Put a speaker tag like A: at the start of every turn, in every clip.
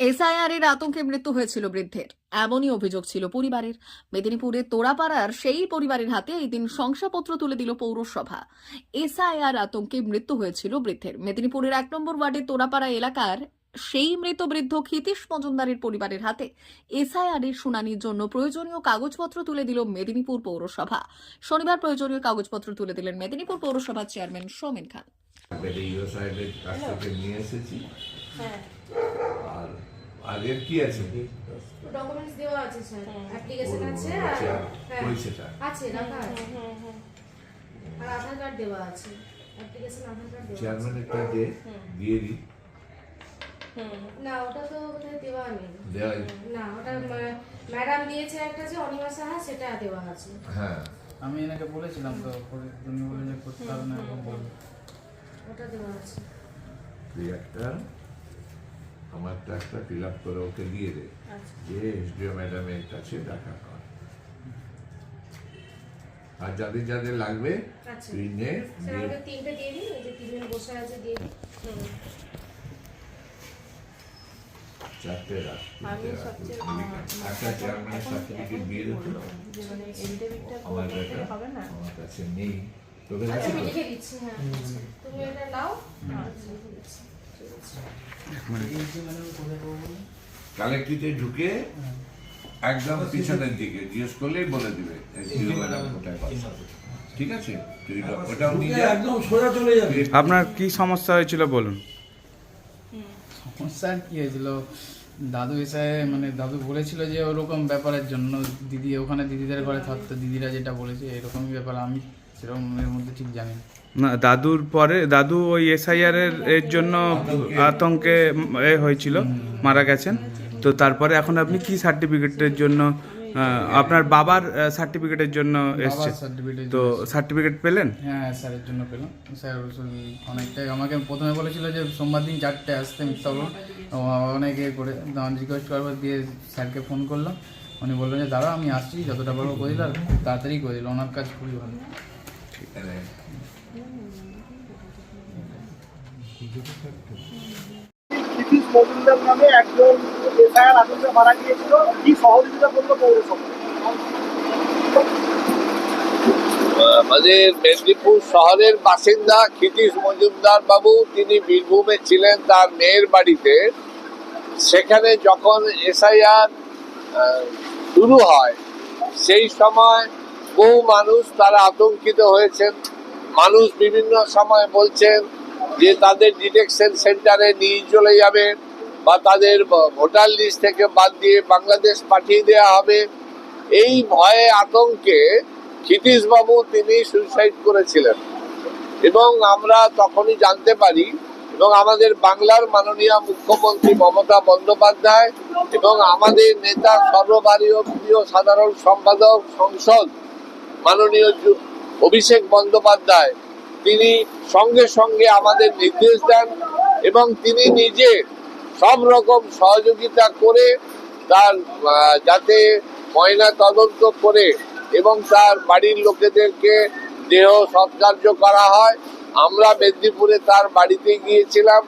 A: SIR এর আতঙ্কে মৃত্যু হয়েছিল বৃদ্ধের। এমনই অভিযোগ ছিল পরিবারের। মেদিনীপুরের তোড়াপাড়ার সেই পরিবারের হাতে এই দিন শংসাপত্র তুলে দিল পৌরসভা। এসআইআর আতঙ্কে মৃত্যু হয়েছিল বৃদ্ধের। মেদিনীপুরের এক নম্বর ওয়ার্ডে তোড়াপাড়া এলাকার সেই মৃত বৃদ্ধ ক্ষিতীশ মজুমদারের পরিবারের হাতে এসআইআর এর শুনানির জন্য প্রয়োজনীয় কাগজপত্র তুলে দিল মেদিনীপুর পৌরসভা। শনিবার প্রয়োজনীয় কাগজপত্র তুলে দিলেন মেদিনীপুর পৌরসভার চেয়ারম্যান সোমেন খান।
B: নিয়ে এসেছি। আগের কি আছে?
C: ডকুমেন্টস দেওয়া আছে স্যার অ্যাপ্লিকেশন আছে আর
B: আচ্ছা,
C: হ্যাঁ,
B: সেটা
C: আছে রাখা আছে। আর আধার কার্ড দেওয়া আছে। অ্যাপ্লিকেশন আধার কার্ড দেওয়া
B: দিয়ে দিই
C: না ওটা তো বোধহয় দেওয়া নেই। না ওটা ম্যাডাম দিয়েছে একটা যে অনিমা সাহা সেটা দেওয়া আছে।
B: হ্যাঁ।
D: আমি এনাকে বলেছিলাম তো তুমি বলে যে করতে হবে না
C: ওটা দেওয়া আছে।
B: একটা আমারটা একটা ফিল আপ করে ওকে দিয়ে দে।
C: আচ্ছা।
B: যে এসডিও ম্যাডামের কাছে দেখা কর। আর যাদের যাদের লাগবে
C: আচ্ছা।
B: তুই নে
C: তিনটে দিয়ে দিন এই যে তিনজন বসে আছে দিয়ে দিন।
B: চারটে রাখ
E: আমি
B: তিনটে রাখ,
E: সবচেয়ে
B: কুড়িটা। একটা চেয়ারম্যানের সার্টিফিকেট দিয়ে দিত
E: যে মানে
B: আমার আমার কাছে নেই। তোকে
C: আচ্ছা দিচ্ছি হ্যাঁ। আচ্ছা। তুমি এটা নাও আচ্ছা লিখে দিচ্ছি ঠিক আছে
D: এই যে মানে?
B: কালেক্টরিতে ঢুকে একদম পিছনের দিকে জিজ্ঞেস করলেই বলে দিবে এসডিও ম্যাডাম কোথায় পাচ্ছে। ঠিক আছে? ওটাও যা
F: একদম সোজা চলে যাবে।
G: আপনার কি সমস্যা হয়েছিল বলুন।
D: সমস্যা আর কি হয়েছিল? দাদু এসে মানে দাদু বলেছিল যে ওরকম ব্যাপারের জন্য দিদি ওখানে দিদিদের ঘরে থাকতো দিদিরা যেটা বলেছে এরকমই ব্যাপার। আমি সেরকম এর মধ্যে ঠিক জানি না।
G: দাদুর পরে দাদু ওই এসআইআর এর জন্য আতঙ্কে এ হয়েছিল মারা গেছেন। তো তারপরে এখন আপনি কি সার্টিফিকেটের জন্য আপনার বাবার সার্টিফিকেটের জন্য এসছে
D: সার্টিফিকেট
G: তো সার্টিফিকেট পেলেন?
D: হ্যাঁ স্যারের জন্য পেলাম। স্যার অনেকটাই আমাকে প্রথমে বলেছিল যে সোমবার দিন চারটে আসতে মিথ্যা বলুন অনেকে করে রিকোয়েস্ট করবার দিয়ে স্যারকে ফোন করলাম। উনি বললেন যে দাঁড়া আমি আসছি যতটা পারব করে দিল তাড়াতাড়ি করে দিল। ওনার কাজ খুবই ভালো।
H: আমাদের মেদিনীপুর শহরের বাসিন্দা ক্ষিতীশ মজুমদার বাবু, তিনি বীরভূমে ছিলেন তার মেয়ের বাড়িতে। সেখানে যখন এসআইআর শুরু হয়, সেই সময় বহু মানুষ তারা আতঙ্কিত হয়েছেন। মানুষ বিভিন্ন সময় বলছেন যে তাদের ডিটেকশন সেন্টারে নিয়ে চলে যাবে বা তাদের ভোটার লিস্ট থেকে বাদ দিয়ে বাংলাদেশ পাঠিয়ে দেওয়া হবে। এই ভয়ে আতঙ্কে ক্ষিতীশ বাবু তিনি সুইসাইড করেছিলেন। এবং আমরা তখনই জানতে পারি এবং আমাদের বাংলার মাননীয় মুখ্যমন্ত্রী মমতা বন্দ্যোপাধ্যায় এবং আমাদের নেতা সর্বভারতীয় প্রিয় সাধারণ সম্পাদক সংসদ মাননীয় অভিষেক বন্দ্যোপাধ্যায়, তিনি সঙ্গে সঙ্গে আমাদের নির্দেশ দেন এবং তিনি নিজে সব রকম সহযোগিতা করে তার যাতে ময়না তদন্ত করে এবং তার বাড়ির লোকেদেরকে দেহ সৎকার্য করা হয়। আমরা মেদিনীপুরে তার বাড়িতে গিয়েছিলাম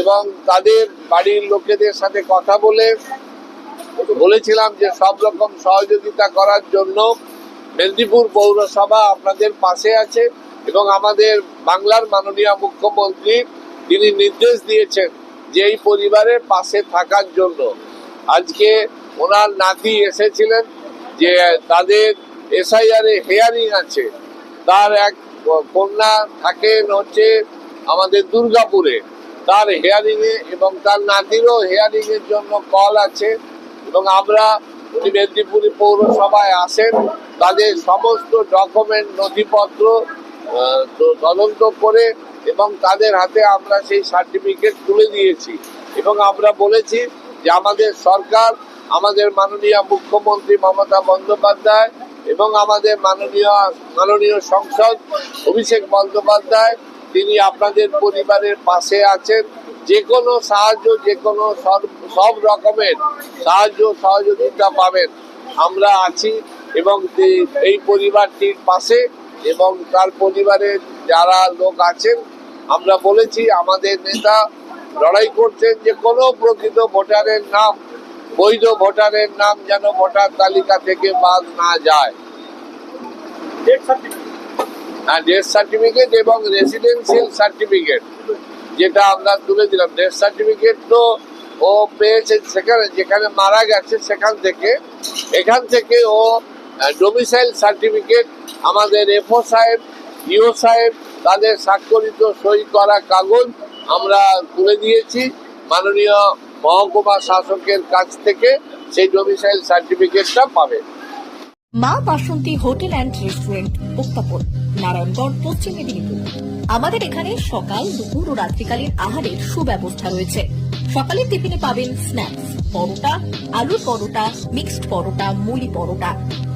H: এবং তাদের বাড়ির লোকেদের সাথে কথা বলে বলেছিলাম যে সব রকম সহযোগিতা করার জন্য মেদিনীপুর পৌরসভা আপনাদের পাশে আছে এবং আমাদের বাংলার মাননীয় মুখ্যমন্ত্রী, তিনি নির্দেশ দিয়েছেন যে এই পরিবারের পাশে থাকার জন্য। আজকে ওনার নাতি এসেছিলেন যে তাদের এসআইআর হেয়ারিং আছে। তার এক কন্যা থাকেন হচ্ছে আমাদের দুর্গাপুরে। তার হেয়ারিংয়ে এবং তার নাতিরও হেয়ারিংয়ের জন্য কল আছে এবং আমরা উনি মেদিনীপুর পৌরসভায় আসেন। তাদের সমস্ত ডকুমেন্ট নথিপত্র তদন্ত করে এবং তাদের হাতে আমরা সেই সার্টিফিকেট তুলে দিয়েছি। এবং আমরা বলেছি যে আমাদের সরকার, আমাদের মাননীয় মুখ্যমন্ত্রী মমতা বন্দ্যোপাধ্যায় এবং আমাদের মাননীয় মাননীয় সংসদ অভিষেক বন্দ্যোপাধ্যায়, তিনি আপনাদের পরিবারের পাশে আছেন। যে কোনো সাহায্য, যে কোনো সব- রকমের সাহায্য, সহযোগিতা পাবেন। আমরা আছি এবং এই- পরিবারটির পাশে এবং তার পরিবারের যারা লোক আছেন আমরা বলেছি আমাদের নেতা লড়াই করছেন যে কোনো প্রকৃত ভোটারের নাম বৈধ ভোটারের নাম যেন ভোটার তালিকা থেকে বাদ না যায়। আর ডেথ সার্টিফিকেট এবং রেসিডেন্সিয়াল সার্টিফিকেট যেটা আমরা তুলে দিলাম। ডেথ সার্টিফিকেট তো ও পেয়েছে সেখানে যেখানে মারা গেছে সেখান থেকে এখান থেকে ও ডোমিসাইল সার্টিফিকেট আমাদের এফও সাহেব ইও সাহেব, তাদের স্বাক্ষরিত সই করা কাগজ আমরা তুলে দিয়েছি। মাননীয় মহকুমা শাসকের কাছ থেকে সেই ডোমিসাইল সার্টিফিকেটটা পাবে।
A: Maa Basanti hotel and restaurant, উত্তাপন, Narayangarh, Paschim Medinipur. আমাদের এখানে সকাল, দুপুর ও রাত্রিকালীন আহারের সুব্যবস্থা রয়েছে। সকালের টিফিনে পাবেন স্ন্যাক্স, পরোটা, আলুর পরোটা, মিক্সড পরোটা, মুলি পরোটা।